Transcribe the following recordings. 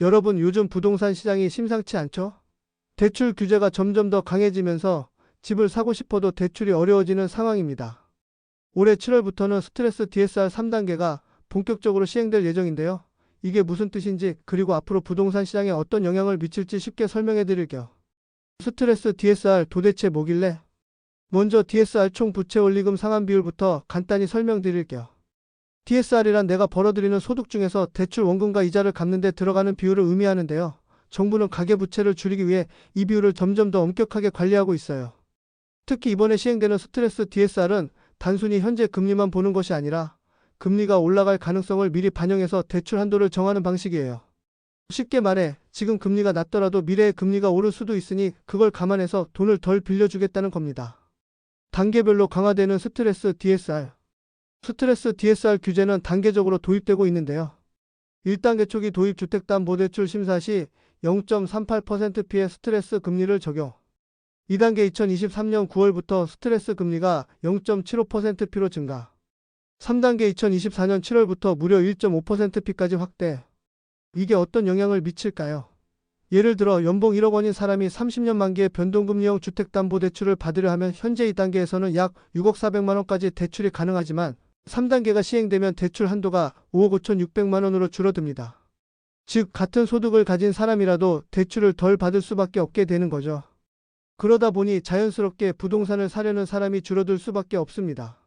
여러분 요즘 부동산 시장이 심상치 않죠? 대출 규제가 점점 더 강해지면서 집을 사고 싶어도 대출이 어려워지는 상황입니다. 올해 7월부터는 스트레스 DSR 3단계가 본격적으로 시행될 예정인데요. 이게 무슨 뜻인지 그리고 앞으로 부동산 시장에 어떤 영향을 미칠지 쉽게 설명해 드릴게요. 스트레스 DSR 도대체 뭐길래? 먼저 DSR 총 부채 원리금 상환 비율부터 간단히 설명드릴게요. DSR이란 내가 벌어들이는 소득 중에서 대출 원금과 이자를 갚는 데 들어가는 비율을 의미하는데요. 정부는 가계부채를 줄이기 위해 이 비율을 점점 더 엄격하게 관리하고 있어요. 특히 이번에 시행되는 스트레스 DSR은 단순히 현재 금리만 보는 것이 아니라 금리가 올라갈 가능성을 미리 반영해서 대출 한도를 정하는 방식이에요. 쉽게 말해 지금 금리가 낮더라도 미래에 금리가 오를 수도 있으니 그걸 감안해서 돈을 덜 빌려주겠다는 겁니다. 단계별로 강화되는 스트레스 DSR 스트레스 DSR 규제는 단계적으로 도입되고 있는데요. 1단계 초기 도입 주택담보대출 심사 시 0.38%피의 스트레스 금리를 적용. 2단계 2023년 9월부터 스트레스 금리가 0.75%피로 증가. 3단계 2024년 7월부터 무려 1.5%피까지 확대. 이게 어떤 영향을 미칠까요? 예를 들어 연봉 1억 원인 사람이 30년 만기에 변동금리형 주택담보대출을 받으려 하면 현재 2단계에서는 약 6억 4백만 원까지 대출이 가능하지만 3단계가 시행되면 대출 한도가 5억 5천 6백만 원으로 줄어듭니다. 즉 같은 소득을 가진 사람이라도 대출을 덜 받을 수밖에 없게 되는 거죠. 그러다 보니 자연스럽게 부동산을 사려는 사람이 줄어들 수밖에 없습니다.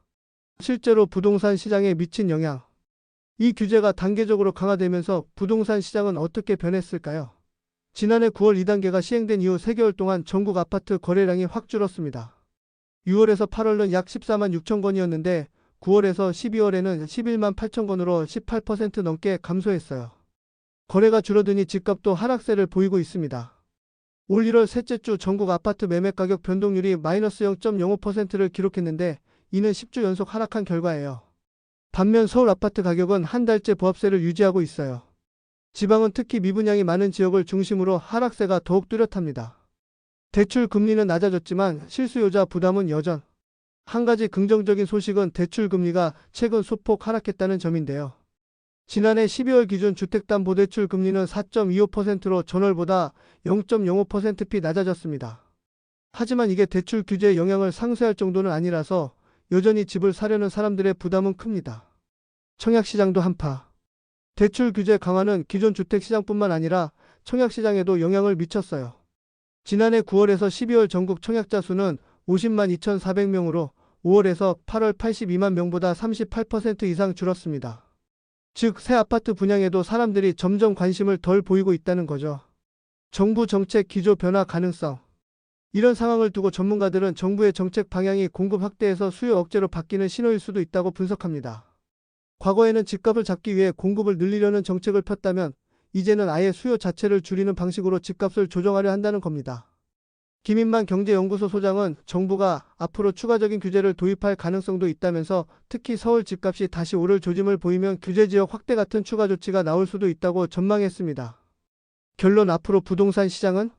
실제로 부동산 시장에 미친 영향. 이 규제가 단계적으로 강화되면서 부동산 시장은 어떻게 변했을까요? 지난해 9월 2단계가 시행된 이후 3개월 동안 전국 아파트 거래량이 확 줄었습니다. 6월에서 8월은 약 14만 6천 건이었는데 9월에서 12월에는 11만 8천 건으로 18% 넘게 감소했어요. 거래가 줄어드니 집값도 하락세를 보이고 있습니다. 올 1월 셋째 주 전국 아파트 매매 가격 변동률이 마이너스 0.05%를 기록했는데 이는 10주 연속 하락한 결과예요. 반면 서울 아파트 가격은 한 달째 보합세를 유지하고 있어요. 지방은 특히 미분양이 많은 지역을 중심으로 하락세가 더욱 뚜렷합니다. 대출 금리는 낮아졌지만 실수요자 부담은 여전. 한 가지 긍정적인 소식은 대출 금리가 최근 소폭 하락했다는 점인데요. 지난해 12월 기준 주택담보대출 금리는 4.25%로 전월보다 0.05%피 낮아졌습니다. 하지만 이게 대출 규제의 영향을 상쇄할 정도는 아니라서 여전히 집을 사려는 사람들의 부담은 큽니다. 청약시장도 한파. 대출 규제 강화는 기존 주택시장뿐만 아니라 청약시장에도 영향을 미쳤어요. 지난해 9월에서 12월 전국 청약자 수는 50만 2,400명으로 5월에서 8월 82만 명보다 38% 이상 줄었습니다. 즉, 새 아파트 분양에도 사람들이 점점 관심을 덜 보이고 있다는 거죠. 정부 정책 기조 변화 가능성. 이런 상황을 두고 전문가들은 정부의 정책 방향이 공급 확대에서 수요 억제로 바뀌는 신호일 수도 있다고 분석합니다. 과거에는 집값을 잡기 위해 공급을 늘리려는 정책을 폈다면 이제는 아예 수요 자체를 줄이는 방식으로 집값을 조정하려 한다는 겁니다. 김인만 경제연구소 소장은 정부가 앞으로 추가적인 규제를 도입할 가능성도 있다면서 특히 서울 집값이 다시 오를 조짐을 보이면 규제 지역 확대 같은 추가 조치가 나올 수도 있다고 전망했습니다. 결론 앞으로 부동산 시장은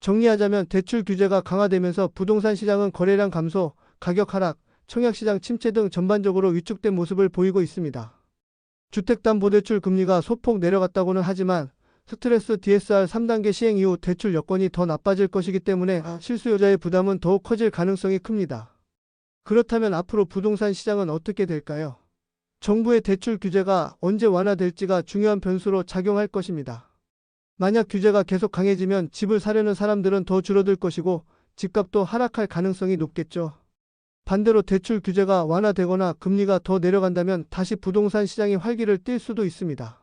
정리하자면 대출 규제가 강화되면서 부동산 시장은 거래량 감소, 가격 하락, 청약시장 침체 등 전반적으로 위축된 모습을 보이고 있습니다. 주택담보대출 금리가 소폭 내려갔다고는 하지만 스트레스 DSR 3단계 시행 이후 대출 여건이 더 나빠질 것이기 때문에 실수요자의 부담은 더욱 커질 가능성이 큽니다. 그렇다면 앞으로 부동산 시장은 어떻게 될까요? 정부의 대출 규제가 언제 완화될지가 중요한 변수로 작용할 것입니다. 만약 규제가 계속 강해지면 집을 사려는 사람들은 더 줄어들 것이고 집값도 하락할 가능성이 높겠죠. 반대로 대출 규제가 완화되거나 금리가 더 내려간다면 다시 부동산 시장이 활기를 띨 수도 있습니다.